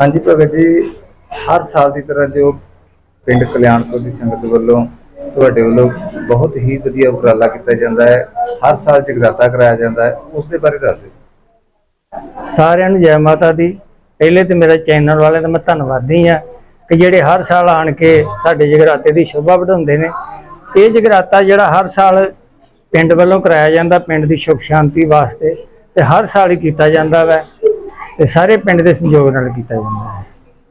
ਹਾਂਜੀ ਭਗਤ ਜੀ, ਹਰ ਸਾਲ ਦੀ ਤਰ੍ਹਾਂ ਜੋ ਪਿੰਡ ਕਲਿਆਣਪੁਰ ਦੀ ਸੰਗਤ ਵੱਲੋਂ ਤੁਹਾਡੇ ਵੱਲੋਂ ਬਹੁਤ ਹੀ ਵਧੀਆ ਉਪਰਾਲਾ ਕੀਤਾ ਜਾਂਦਾ ਹੈ, ਹਰ ਸਾਲ ਜਗਰਾਤਾ ਕਰਾਇਆ ਜਾਂਦਾ ਹੈ ਉਸ ਦੇ ਬਾਰੇ ਦੱਸ ਦਿਓ। ਸਾਰਿਆਂ ਨੂੰ ਜੈ ਮਾਤਾ ਦੀ। ਪਹਿਲੇ ਤੇ ਮੇਰਾ ਚੈਨਲ ਵਾਲਿਆਂ ਦਾ ਮੈਂ ਧੰਨਵਾਦੀ ਆ ਕਿ ਜਿਹੜੇ ਹਰ ਸਾਲ ਆਣ ਕੇ ਸਾਡੇ ਜਗਰਾਤੇ ਦੀ ਸ਼ੋਭਾ ਵਧਾਉਂਦੇ ਨੇ। ਇਹ ਜਗਰਾਤਾ ਜਿਹੜਾ ਹਰ ਸਾਲ ਪਿੰਡ ਵੱਲੋਂ ਕਰਾਇਆ ਜਾਂਦਾ, ਪਿੰਡ ਦੀ ਸੁਖ ਸ਼ਾਂਤੀ ਵਾਸਤੇ ਤੇ ਹਰ ਸਾਲ ਹੀ ਕੀਤਾ ਜਾਂਦਾ ਵੈ। ਤੇ ਸਾਰੇ ਪਿੰਡ ਦੇ ਸਹਿਯੋਗ ਨਾਲ ਕੀਤਾ ਜਾਂਦਾ ਹੈ।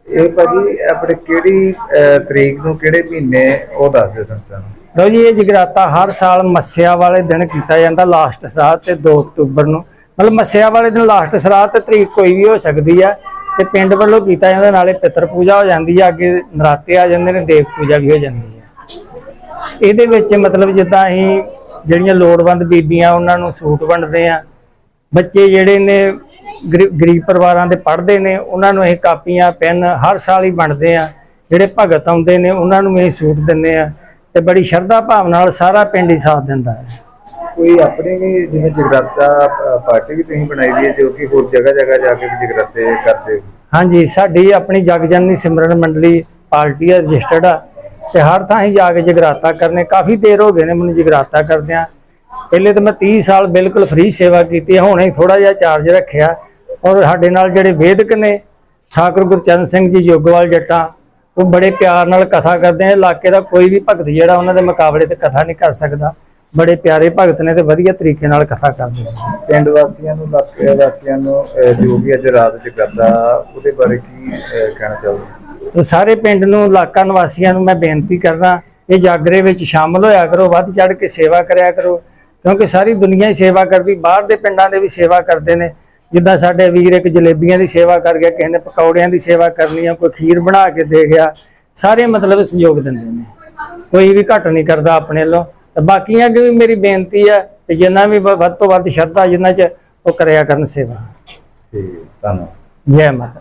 ਇਹ ਭਾਜੀ ਆਪਣੇ ਕਿਹੜੀ ਅਹ, ਤਰੀਕ ਨੂੰ ਕਿਹੜੇ ਮਹੀਨੇ ਉਹ ਦੱਸ ਦਿਓ ਸੰਗਤਾਂ ਨੂੰ ਲਓ ਜੀ ਇਹ ਜਗਰਾਤਾ ਹਰ ਸਾਲ ਮੱਸਿਆ ਵਾਲੇ ਦਿਨ ਕੀਤਾ ਜਾਂਦਾ ਲਾਸਟ ਸਰਾਧ ਤੇ 2 ਅਕਤੂਬਰ ਨੂੰ। ਮਤਲਬ ਮੱਸਿਆ ਵਾਲੇ ਦਿਨ ਲਾਸਟ ਸਰਾਧ ਤੇ ਤਰੀਕ ਕੋਈ ਵੀ ਹੋ ਸਕਦੀ ਆ ਤੇ ਪਿੰਡ ਵੱਲੋਂ ਕੀਤਾ ਜਾਂਦਾ ਨਾਲੇ ਪਿਤਰ ਪੂਜਾ ਹੋ ਜਾਂਦੀ ਆ ਅੱਗੇ ਨਰਾਤੇ ਆ ਜਾਂਦੇ ਨੇ ਦੇਵ ਪੂਜਾ ਵੀ ਹੋ ਜਾਂਦੀ ਆ। ਇਹਦੇ ਵਿੱਚ ਮਤਲਬ ਜਿੱਦਾਂ ਅਸੀਂ ਜਿਹੜੀਆਂ ਲੋੜਵੰਦ ਬੀਬੀਆਂ ਉਹਨਾਂ ਨੂੰ ਸੂਟ ਵੰਡਦੇ ਆ। ਬੱਚੇ ਜਿਹੜੇ ਨੇ ਗਰੀਬ ਪਰਿਵਾਰਾਂ ਦੇ ਪੜ੍ਹਦੇ ਨੇ ਉਹਨਾਂ ਨੂੰ ਇਹ ਕਾਪੀਆਂ ਪੈਨ ਹਰ ਸਾਲ ਹੀ ਵੰਡਦੇ ਆ ਜਿਹੜੇ ਭਗਤ ਆਉਂਦੇ ਨੇ ਉਹਨਾਂ ਨੂੰ ਇਹ ਸੂਟ ਦਿੰਦੇ ਆ ਤੇ ਬੜੀ ਸ਼ਰਧਾ ਭਾਵਨਾ ਨਾਲ ਸਾਰਾ ਪਿੰਡ ਹੀ ਸਾਥ ਦਿੰਦਾ ਹੈ। ਕੋਈ ਆਪਣੀ ਵੀ ਜਿਵੇਂ ਜਗਰਾਤਾ ਪਾਰਟੀ ਵੀ ਤੁਸੀਂ ਬਣਾਈ ਦੀ ਹੈ ਜੋ ਕਿ ਹੋਰ ਜਗ੍ਹਾ ਜਗ੍ਹਾ ਜਾ ਕੇ ਵੀ ਜਗਰਾਤੇ ਕਰਦੇ ਹੋ? ਹਾਂਜੀ ਸਾਡੀ ਆਪਣੀ ਜਗਜਨਨੀ ਸਿਮਰਨ ਮੰਡਲੀ ਪਾਰਟੀ ਹੈ ਰਜਿਸਟਰਡ ਆ ਤੇ ਹਰ ਥਾਂ ਹੀ ਜਾ ਕੇ ਜਗਰਾਤਾ ਕਰਨੇ ਕਾਫੀ ਦੇਰ ਹੋ ਗਏ ਨੇ ਮੈਨੂੰ ਜਗਰਾਤਾ ਕਰਦਿਆਂ। ਪਹਿਲੇ ਤਾਂ ਮੈਂ 30 ਸਾਲ ਬਿਲਕੁਲ ਫ੍ਰੀ ਸੇਵਾ ਕੀਤੀ ਹੁਣੇ ਥੋੜਾ ਜਿਹਾ ਚਾਰਜ ਰੱਖਿਆ। ਔਰ ਸਾਡੇ ਨਾਲ ਜਿਹੜੇ ਵੇਦਕ ਨੇ ਠਾਕੁਰ ਗੁਰਚਰਨ ਸਿੰਘ ਜੀ ਜੋਗਵਾਲ ਜੱਟਾਂ ਉਹ ਬੜੇ ਪਿਆਰ ਨਾਲ ਕਥਾ ਕਰਦੇ ਆ। ਇਲਾਕੇ ਦਾ ਕੋਈ ਵੀ ਭਗਤ ਜਿਹੜਾ ਉਹਨਾਂ ਦੇ ਮੁਕਾਬਲੇ ਤੇ ਕਥਾ ਨਹੀਂ ਕਰ ਸਕਦਾ। ਬੜੇ ਪਿਆਰੇ ਭਗਤ ਨੇ ਤੇ ਵਧੀਆ ਤਰੀਕੇ ਨਾਲ ਕਥਾ ਕਰਦੇ ਪਿੰਡ ਵਾਸੀਆਂ ਨੂੰ ਇਲਾਕੇ ਵਾਸੀਆਂ ਨੂੰ ਜੋ ਵੀ ਅੱਜ ਰਾਤ ਜਗਰਾਤਾ ਉਹਦੇ ਬਾਰੇ ਕੀ ਕਹਿਣਾ ਚਾਹੋਗੇ? ਤੋ ਸਾਰੇ ਪਿੰਡ ਨੂੰ ਇਲਾਕਾ ਨਿਵਾਸੀਆਂ ਨੂੰ ਮੈਂ ਬੇਨਤੀ ਕਰਦਾ ਇਹ ਜਾਗਰੇ ਵਿੱਚ ਸ਼ਾਮਲ ਹੋਇਆ ਕਰੋ ਵੱਧ ਚੜ ਕੇ ਸੇਵਾ ਕਰਿਆ ਕਰੋ। ਕਿਉਂਕਿ ਸਾਰੀ ਦੁਨੀਆ ਹੀ ਸੇਵਾ ਕਰਦੀ ਬਾਹਰ ਦੇ ਪਿੰਡਾਂ ਦੇ ਵੀ ਸੇਵਾ ਕਰਦੇ ਨੇ। ਜਿੱਦਾਂ ਸਾਡੇ ਵੀਰ ਇੱਕ ਜਲੇਬੀਆਂ ਦੀ ਸੇਵਾ ਕਰ ਗਿਆ ਕਿਸੇ ਨੇ ਪਕੌੜਿਆਂ ਦੀ ਸੇਵਾ ਕਰਨੀ ਆ ਕੋਈ ਖੀਰ ਬਣਾ ਕੇ ਦੇ ਗਿਆ ਸਾਰੇ ਮਤਲਬ ਸਹਿਯੋਗ ਦਿੰਦੇ ਨੇ। ਕੋਈ ਵੀ ਘੱਟ ਨਹੀਂ ਕਰਦਾ ਆਪਣੇ ਵੱਲੋਂ। ਤੇ ਬਾਕੀਆਂ ਅੱਗੇ ਵੀ ਮੇਰੀ ਬੇਨਤੀ ਹੈ ਕਿ ਜਿੰਨਾ ਵ- ਵੱਧ ਤੋਂ ਵੱਧ ਸ਼ਰਧਾ ਜਿੰਨਾ ਚ ਉਹ ਕਰਿਆ ਕਰਨ ਸੇਵਾ। ਠੀਕ ਧੰਨਵਾਦ। ਜੈ ਮਾਤਾ